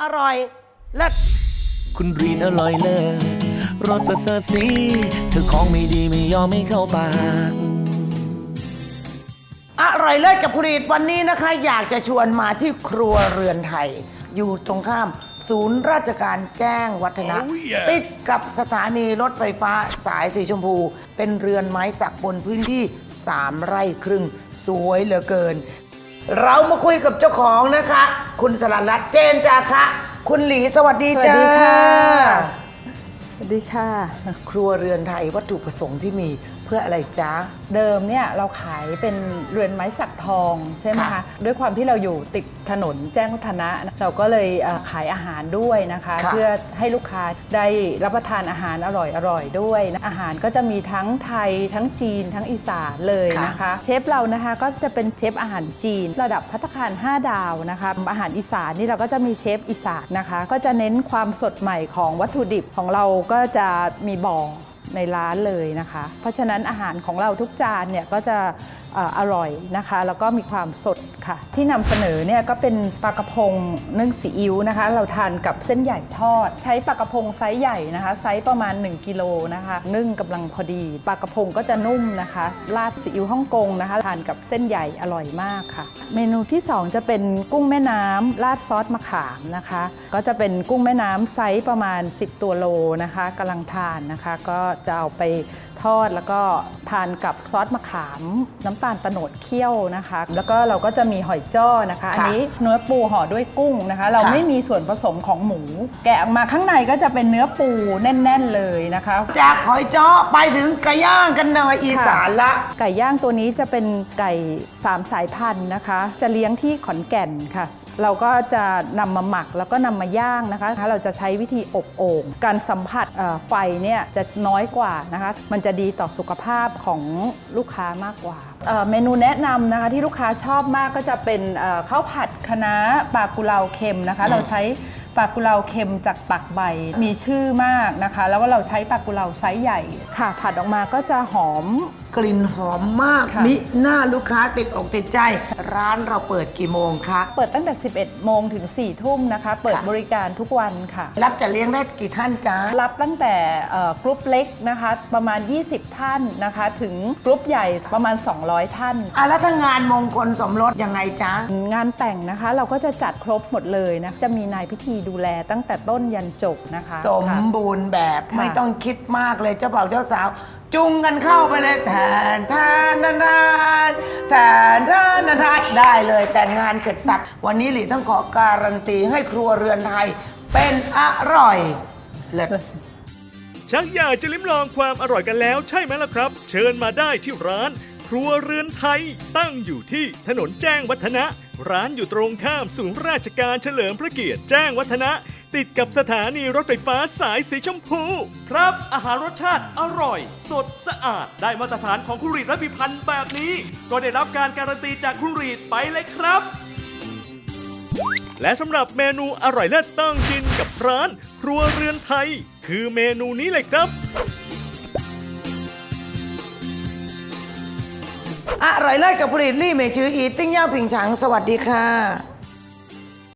อร่อยเลิศคุณรีนอร่อยเลิศรสประเสริฐสีเธอของไม่ดีไม่ยอมไม่เข้าปาก อร่อยเลิศกับผลิตวันนี้นะคะ อยากจะชวนมาที่ครัวเรือนไทย อยู่ตรงข้าม ศูนย์ราชการแจ้งวัฒนะติดกับสถานีรถไฟฟ้าสายสีชมพู เป็นเรือนไม้สักบนพื้นที่ 3 ไร่ครึ่ง สวยเหลือเกิน เรามาคุยกับเจ้าของนะคะ คุณสลันรัตน์เจนจาคะ คุณหลีสวัสดีจ้า สวัสดีค่ะ วัสดีค่ะ ครัวเรือนไทยวัตถุประสงค์ที่มีเพื่ออะไรจ๊ะ เดิมเนี่ยเราขายเป็นเรือนไม้สักทองใช่ไหมค่ะคะด้วยความที่เราอยู่ติดถนนแจ้งวัฒนะ เราก็เลยเอ่อขายอาหารด้วยนะคะ ค่ะ เพื่อให้ลูกค้าได้รับประทานอาหารอร่อยอร่อยๆด้วยนะอาหารก็จะมีทั้งไทยทั้งจีนทั้งอีสานเลยนะคะ เชฟเรานะคะก็จะเป็นเชฟอาหารจีน ระดับพัตตาคาร 5 ดาวนะคะ อาหารอีสานนี่เราก็จะมีเชฟอีสานนะคะ ก็จะเน้นความสดใหม่ของวัตถุดิบของเราก็จะมีบ่อในร้านเลยนะคะ เพราะฉะนั้นอาหารของเราทุกจานเนี่ยก็จะ อร่อยนะคะ แล้วก็มีความสดค่ะ ที่นำเสนอเนี่ยก็เป็นปลากระพงนึ่งซีอิ๊วนะคะ เราทานกับเส้นใหญ่ทอด ใช้ปลากระพงไซส์ใหญ่นะคะ ไซส์ประมาณ 1กิโลนะคะนึ่งกำลังพอดีปลากระพงก็จะนุ่มนะคะราดซีอิ๊วฮ่องกงนะคะทานกับเส้นใหญ่อร่อยมากค่ะ เมนูที่ 2 จะเป็นกุ้งแม่น้ำราดซอสมะขามนะคะ ก็จะเป็นกุ้งแม่น้ำไซส์ประมาณ 10 ตัวโลนะคะกำลังทานนะคะ ก็จะเอาไป ทอด แล้วก็ทานกับซอสมะขาม น้ำตาลตะโนดเคี่ยวนะคะ แล้วก็เราก็จะมีหอยจ้อนะคะ อันนี้เนื้อปูห่อด้วยกุ้งนะคะ เราค่ะไม่มีส่วนผสมของหมู แกะออกมาข้างในก็จะเป็นเนื้อปูแน่น ๆเลยนะคะ จากหอยจ้อไปถึงไก่ย่างกันหน่อยอีสานละ ไก่ย่างตัวนี้จะเป็นไก่3สายพันธุ์นะคะ จะเลี้ยงที่ขอนแก่นค่ะ เราก็จะนำมาหมักแล้วก็นำมาย่างนะคะ เราจะใช้วิธีอบโอ่งการสัมผัสเอ่อไฟเนี่ยจะน้อยกว่านะคะ มันจะดีต่อสุขภาพของลูกค้ามากกว่าเอ่อเมนูแนะนำนะคะที่ลูกค้าชอบมากก็จะเป็นเอ่อข้าวผัดคะน้าปลากุเลาเค็มนะคะ เราใช้ปลากุเลาเค็มจากปักใบมีชื่อมากนะคะ แล้วก็เราใช้ปลากุเลาไซส์ใหญ่ค่ะผัดออกมาก็จะหอม กลิ่นหอมมากค่ะมิหน้าลูกค้าติดอกติดใจ ร้านเราเปิดกี่โมงคะ เปิดตั้งแต่ 11 โมงถึง 4 ทุ่มนะคะ เปิดค่ะ บริการทุกวันค่ะ รับจะเลี้ยงได้กี่ท่านจ๊ะ รับตั้งแต่เอ่อกรุ๊ปเล็กนะคะ ประมาณ 20 ท่านนะคะ ถึงกรุ๊ปใหญ่ประมาณ 200 ท่าน อะแล้วถ้างานมงคลสมรสยังไงจ๊ะ งานแต่งนะคะ เราก็จะจัดครบหมดเลยนะ จะมีนายพิธีดูแลตั้งแต่ต้นยันจบนะคะสมค่ะ บูรณ์แบบค่ะ ไม่ต้องคิดมากเลยเจ้าบ่าวเจ้าสาว จุงกันเข้าไปเลยแทนแทนนทานทนแทนทานทานได้เลยแต่งงานเสร็จสับวันนี้หลีต้องขอการันตีให้ครัวเรือนไทย เป็นอร่อยเลิศชักอยากจะลิ้มลองความอร่อยกันแล้วใช่ไหมล่ะครับ เชิญมาได้ที่ร้าน รัวเรือนไทย ตั้งอยู่ที่ถนนแจ้งวัฒนะ ร้านอยู่ตรงข้ามศูนย์ราชการเฉลิมพระเกียรติแจ้งวัฒนะ ติดกับสถานีรถไฟฟ้าสายสีชมพู ครับอาหารรสชาติอร่อย สดสะอาด ได้มาตรฐานของคุณรีดและพิพันธ์แบบนี้ ก็ได้รับการการันตีจากคุณรีดไปเลยครับ และสำหรับเมนูอร่อยเลิศต้องกินกับร้าน ครัวเรือนไทย คือเมนูนี้เลยครับ อร่อยเลิศกับผลิตลี่เมจืออีติ้งย่าผิงฉัง สวัสดีค่ะ